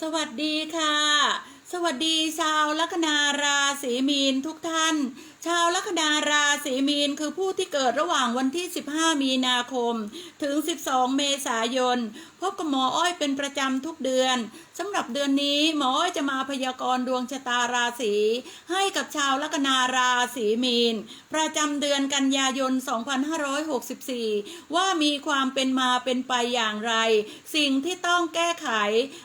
สวัสดีค่ะ สวัสดีชาวลัคนาราศีมีนทุกท่าน ชาวลัคนาราศีมีนคือผู้ที่เกิดระหว่างวันที่ 15 มีนาคม ถึง 12 เมษายน พบกับหมออ้อยเป็นประจำทุกเดือนสำหรับเดือนนี้หมออ้อยจะมาพยากรณ์ดวงชะตาราศีให้กับชาวลัคนาราศีมีน ประจำเดือนกันยายน 2564 ว่ามีความเป็นมาเป็นไปอย่างไร สิ่งที่ต้องแก้ไข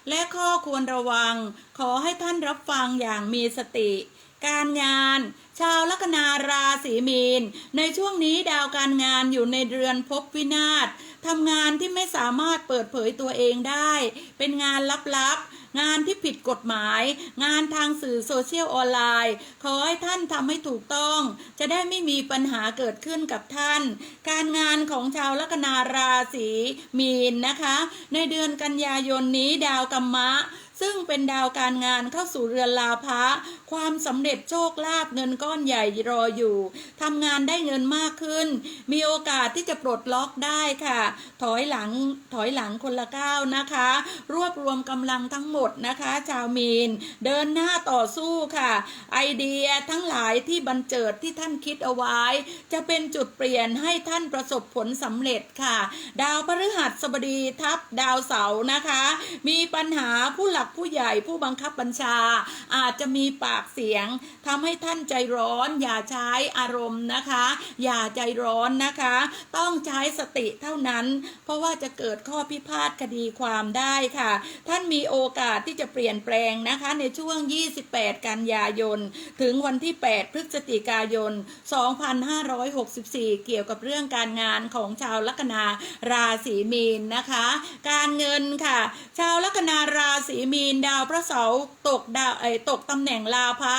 และข้อควรระวัง ขอให้ท่านรับฟังอย่างมีสติ การงาน ชาวลัคนาราศีมีน ในช่วงนี้ดาวการงานอยู่ในเรือนภพวินาศทำงานที่ไม่สามารถเปิดเผยตัวเองได้ เป็นงานลับๆ งานที่ผิดกฎหมาย งานทางสื่อโซเชียลออนไลน์ ขอให้ท่านทำให้ถูกต้อง จะได้ไม่มีปัญหาเกิดขึ้นกับท่าน การงานของชาวลัคนาราศีมีนนะคะ ในเดือนกันยายนนี้ดาวกัมมะ ซึ่งเป็นดาวการงานเข้าสู่เรือนลาภะความสำเร็จโชคลาภเงินก้อนใหญ่รออยู่ทำงานได้เงินมากขึ้น มีโอกาสที่จะปลดล็อกได้ค่ะ ถอยหลังถอยหลังคนละก้าวนะคะ รวบรวมกำลังทั้งหมดนะคะ ชาวมีน เดินหน้าต่อสู้ค่ะ ไอเดียทั้งหลายที่บันเจิดที่ท่านคิดเอาไว้ จะเป็นจุดเปลี่ยนให้ท่านประสบผลสำเร็จค่ะ ดาวพฤหัสบดีทับดาวเสาร์นะคะ มีปัญหาผู้หลักผู้ใหญ่ผู้บังคับบัญชา อาจจะมีปากเสียงทำให้ท่านใจร้อน อย่าใช้อารมณ์นะคะ อย่าใจร้อนนะคะ ต้องใช้สติเท่านั้น เพราะว่าจะเกิดข้อพิพาทคดีความได้ค่ะ ท่านมีโอกาสที่จะเปลี่ยนแปลงนะคะ ในช่วง 28 กันยายน ถึงวันที่ 8 พฤศจิกายน 2564 เกี่ยวกับเรื่องการงานของชาวลัคนาราศีมีนนะคะ การเงินค่ะ ชาวลัคนาราศีมีนดาวพระเสาตกดาวเอ่ยตกตำแหน่งลาภะ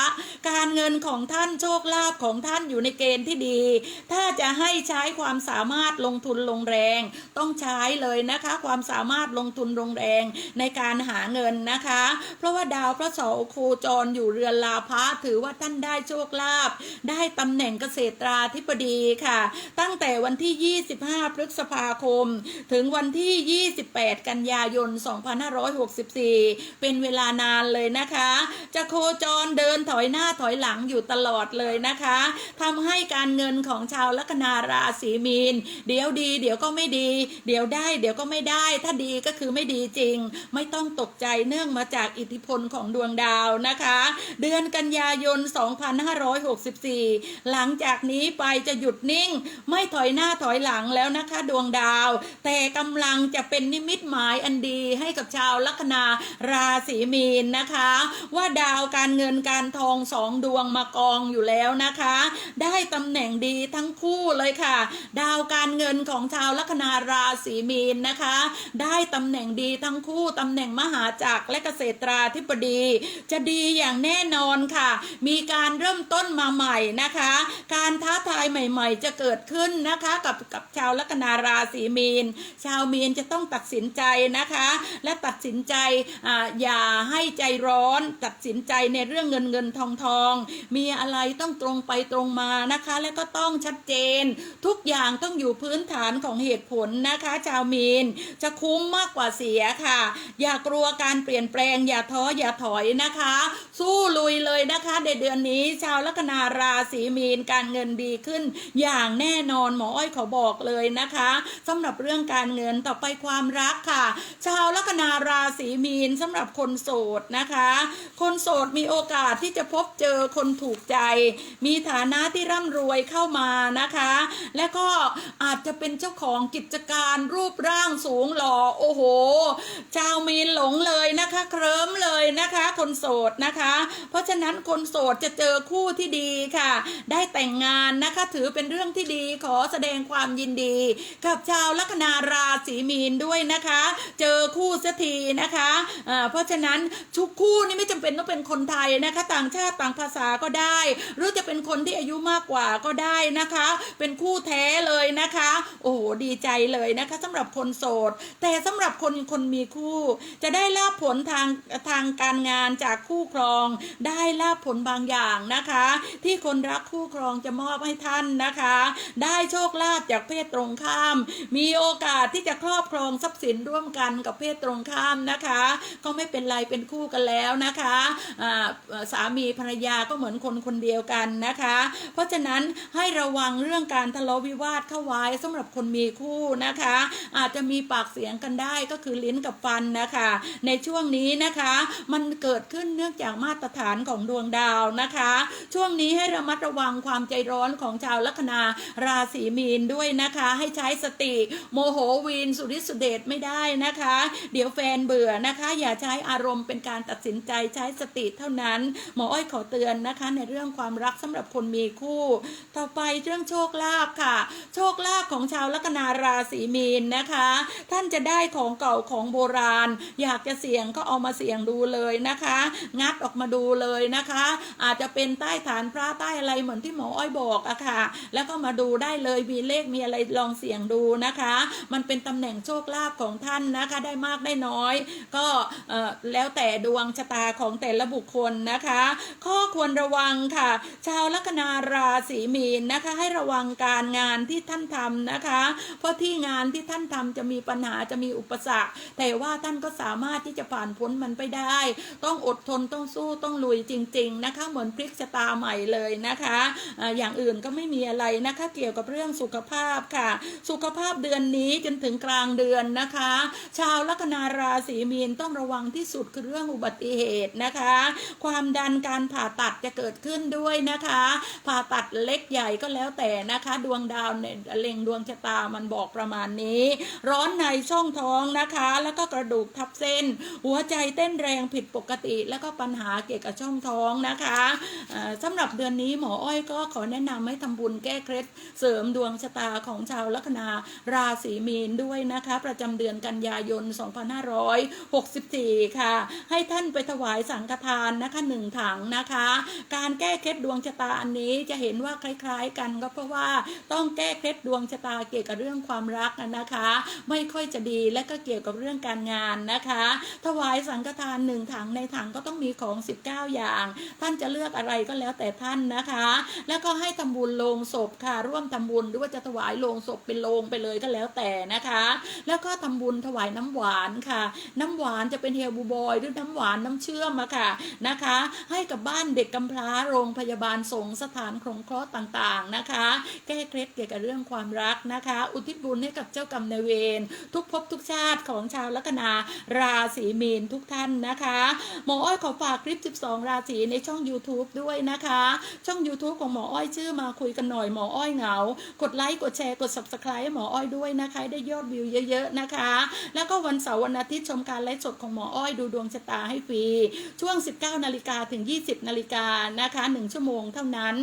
การเงินของท่านโชคลาภของท่านอยู่ในเกณฑ์ที่ดี ถ้าจะให้ใช้ความสามารถลงทุนลงแรง ต้องใช้เลยนะคะ ความสามารถลงทุนลงแรงในการหาเงินนะคะ เพราะว่าดาวพระเสาโคจรอยู่เรือนลาภะถือว่าท่านได้โชคลาภได้ตำแหน่งเกษตราธิบดีค่ะ ตั้งแต่วันที่ 25 พฤษภาคม ถึงวันที่ 28 กันยายน 2564เป็นเวลานานเลยนะคะ จะโคจรเดินถอยหน้าถอยหลังอยู่ตลอดเลยนะคะทำให้การเงินของชาวลัคนาราศีมีน เดี๋ยวดี เดี๋ยวก็ไม่ดี เดี๋ยวได้ เดี๋ยวก็ไม่ได้ ถ้าดีก็คือไม่ดีจริง ไม่ต้องตกใจเนื่องมาจากอิทธิพลของดวงดาวนะคะ เดือนกันยายน 2564 หลังจากนี้ไปจะหยุดนิ่ง ไม่ถอยหน้าถอยหลังแล้วนะคะดวงดาว แต่กำลังจะเป็นนิมิตหมายอันดีให้กับชาวลัคนาราราศีมีนนะคะ ว่าดาวการเงินการทองสองดวงมากองอยู่แล้วนะคะ ได้ตำแหน่งดีทั้งคู่เลยค่ะ ดาวการเงินของชาวลัคนาราศีมีนนะคะ ได้ตำแหน่งดีทั้งคู่ตำแหน่งมหาจักรและเกษตราธิบดี จะดีอย่างแน่นอนค่ะ มีการเริ่มต้นมาใหม่นะคะ การท้าทายใหม่ ๆ จะเกิดขึ้นนะคะกับกับชาวลัคนาราศีมีน ชาวมีนจะต้องตัดสินใจนะคะ และตัดสินใจอย่าให้ใจร้อนตัดสินใจในเรื่องเงินเงินทองทองมีอะไรต้องตรงไปตรงมานะคะ และก็ต้องชัดเจน ทุกอย่างต้องอยู่พื้นฐานของเหตุผลนะคะ ชาวมีน จะคุ้มมากกว่าเสียค่ะ อย่ากลัวการเปลี่ยนแปลง อย่าท้ออย่าถอยนะคะ สู้ลุยเลยนะคะในเดือนนี้ ชาวลัคนาราศีมีนการเงินดีขึ้น อย่างแน่นอนหมออ้อยขอบอกเลยนะคะสำหรับเรื่องการเงินต่อไปความรักค่ะ ชาวลัคนาราศีมีนสำหรับคนโสดนะคะ คนโสดมีโอกาสที่จะพบเจอคนถูกใจ มีฐานะที่ร่ำรวยเข้ามานะคะ และก็อาจจะเป็นเจ้าของกิจการรูปร่างสูงหล่อโอ้โหชาวมีนหลงเลยนะคะเคลิ้มเลยนะคะ คนโสดนะคะ เพราะฉะนั้นคนโสดจะเจอคู่ที่ดีค่ะ ได้แต่งงานนะคะถือเป็นเรื่องที่ดีขอแสดงความยินดี กับชาวลัคนาราศีมีนด้วยนะคะ เจอคู่สักทีนะคะเพราะฉะนั้นทุกคู่นี่ไม่จำเป็นต้องเป็นคนไทยนะคะ ต่างชาติต่างภาษาก็ได้ หรือจะเป็นคนที่อายุมากกว่าก็ได้นะคะ เป็นคู่แท้เลยนะคะ โอ้โหดีใจเลยนะคะสำหรับคนโสด แต่สำหรับคนคนมีคู่ จะได้ลาบผลทางทางการงานจากคู่ครอง ได้ลาบผลบางอย่างนะคะ ที่คนรักคู่ครองจะมอบให้ท่านนะคะ ได้โชคลาภจากเพศตรงข้าม มีโอกาสที่จะครอบครองทรัพย์สินร่วมกันกับเพศตรงข้ามนะคะขเขาไม่เป็นไรเป็นคู่กันแล้วนะคะสามีภรรยาก็เหมือนคนคนเดียวกันนะคะ เพราะฉะนั้นให้ระวังเรื่องการทะเลาะวิวาทเข้าไว้สำหรับคนมีคู่นะคะ อาจจะมีปากเสียงกันได้ก็คือลิ้นกับฟันนะคะ ในช่วงนี้นะคะ มันเกิดขึ้นเนื่องจากมาตรฐานของดวงดาวนะคะ ช่วงนี้ให้ระมัดระวังความใจร้อนของชาวลัคนาราศีมีนด้วยนะคะ ให้ใช้สติ โมโหวีนสุริสุเดชไม่ได้นะคะ เดี๋ยวแฟนเบื่อนะคะ อย่าใช้อารมณ์เป็นการตัดสินใจใช้สติเท่านั้น หมออ้อยขอเตือนนะคะ ในเรื่องความรักสำหรับคนมีคู่ ต่อไปเรื่องโชคลาภค่ะ โชคลาภของชาวลัคนาราศีมีนนะคะ ท่านจะได้ของเก่าของโบราณ อยากจะเสี่ยงก็เอามาเสี่ยงดูเลยนะคะ งัดออกมาดูเลยนะคะ อาจจะเป็นใต้ฐานพระใต้อะไรเหมือนที่หมออ้อยบอกอะค่ะ แล้วก็มาดูได้เลยมีเลขมีอะไรลองเสี่ยงดูนะคะ มันเป็นตำแหน่งโชคลาภของท่านนะคะได้มากได้น้อย ก็แล้วแต่ดวงชะตาของแต่ละบุคคลนะคะ ข้อควรระวังค่ะ ชาวลัคนาราศีมีนนะคะ ให้ระวังการงานที่ท่านทำนะคะ เพราะที่งานที่ท่านทำจะมีปัญหาจะมีอุปสรรค แต่ว่าท่านก็สามารถที่จะผ่านพ้นมันไปได้ ต้องอดทนต้องสู้ต้องลุยจริง ๆนะคะ เหมือนพลิกชะตาใหม่เลยนะคะอ่าอย่างอื่นก็ไม่มีอะไรนะคะ เกี่ยวกับเรื่องสุขภาพค่ะ สุขภาพเดือนนี้จนถึงกลางเดือนนะคะ ชาวลัคนาราศีมีนต้องระวังที่สุดคือเรื่องอุบัติเหตุนะคะ ความดันการผ่าตัดจะเกิดขึ้นด้วยนะคะ ผ่าตัดเล็กใหญ่ก็แล้วแต่นะคะ ดวงดาวเนี่ยเล็งดวงชะตามันบอกประมาณนี้ ร้อนในช่องท้องนะคะ แล้วก็กระดูกทับเส้น หัวใจเต้นแรงผิดปกติ แล้วก็ปัญหาเกี่ยวกับช่องท้องนะคะเอ่อสำหรับเดือนนี้หมออ้อยก็ขอแนะนำให้ทำบุญแก้เคล็ดเสริมดวงชะตาของชาวลัคนาราศีมีนด้วยนะคะ ประจำเดือนกันยายน 2564ค่ะ ให้ท่านไปถวายสังฆทานนะคะหนึ่งถังนะคะ การแก้เคล็ดดวงชะตาอันนี้จะเห็นว่าคล้าย ๆ กันก็เพราะว่าต้องแก้เคล็ดดวงชะตาเกี่ยวกับเรื่องความรักนะคะ ไม่ค่อยจะดีและก็เกี่ยวกับเรื่องการงานนะคะ ถวายสังฆทานหนึ่งถังในถังก็ต้องมีของ 19 อย่าง ท่านจะเลือกอะไรก็แล้วแต่ท่านนะคะ แล้วก็ให้ทำบุญโลงศพค่ะ ร่วมทำบุญหรือว่าจะถวายโลงศพเป็นโลงไปเลยก็แล้วแต่นะคะ แล้วก็ทำบุญถวายน้ำหวานค่ะ น้ำหวานจะเป็นเฮลบูบอยหรือน้ำหวานน้ำเชื่อมอะค่ะนะคะ ให้กับบ้านเด็กกำพร้าโรงพยาบาลสงฆ์สถานสงเคราะห์ต่างๆนะคะ แก้เคล็ดเกี่ยวกับเรื่องความรักนะคะ อุทิศบุญให้กับเจ้ากรรมนายเวรทุกภพทุกชาติของชาวลัคนาราศีมีนทุกท่านนะคะหมออ้อยขอฝากคลิป 12 ราศีในช่อง YouTube ด้วยนะคะ ช่อง YouTube ของหมออ้อยชื่อมาคุยกันหน่อยหมออ้อยเหงา กดไลค์กดแชร์กด Subscribe ให้หมออ้อยด้วยนะคะ ได้ยอดวิวเยอะ ๆ นะคะ แล้วก็วันเสาร์วันอาทิตย์ชมการไลฟ์สดของหมออ้อยดูดวงชะตาให้ฟรี ช่วง 19นาฬิกาถึง 20นาฬิกานะคะ1ชั่วโมงเท่านั้น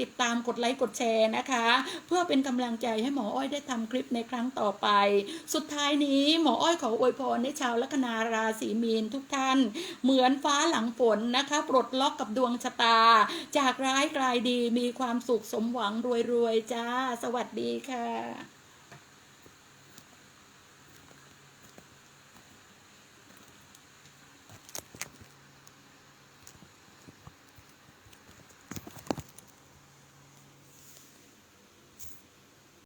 ติดตามกดไลค์กดแชร์นะคะ เพื่อเป็นกำลังใจให้หมออ้อยได้ทำคลิปในครั้งต่อไป สุดท้ายนี้หมออ้อยขออวยพรให้ชาวลัคนาราศีมีนทุกท่าน เหมือนฟ้าหลังฝนนะคะปลดล็อกกับดวงชะตา จากร้ายกลายดีมีความสุขสมหวังรวยๆจ้า สวัสดีค่ะ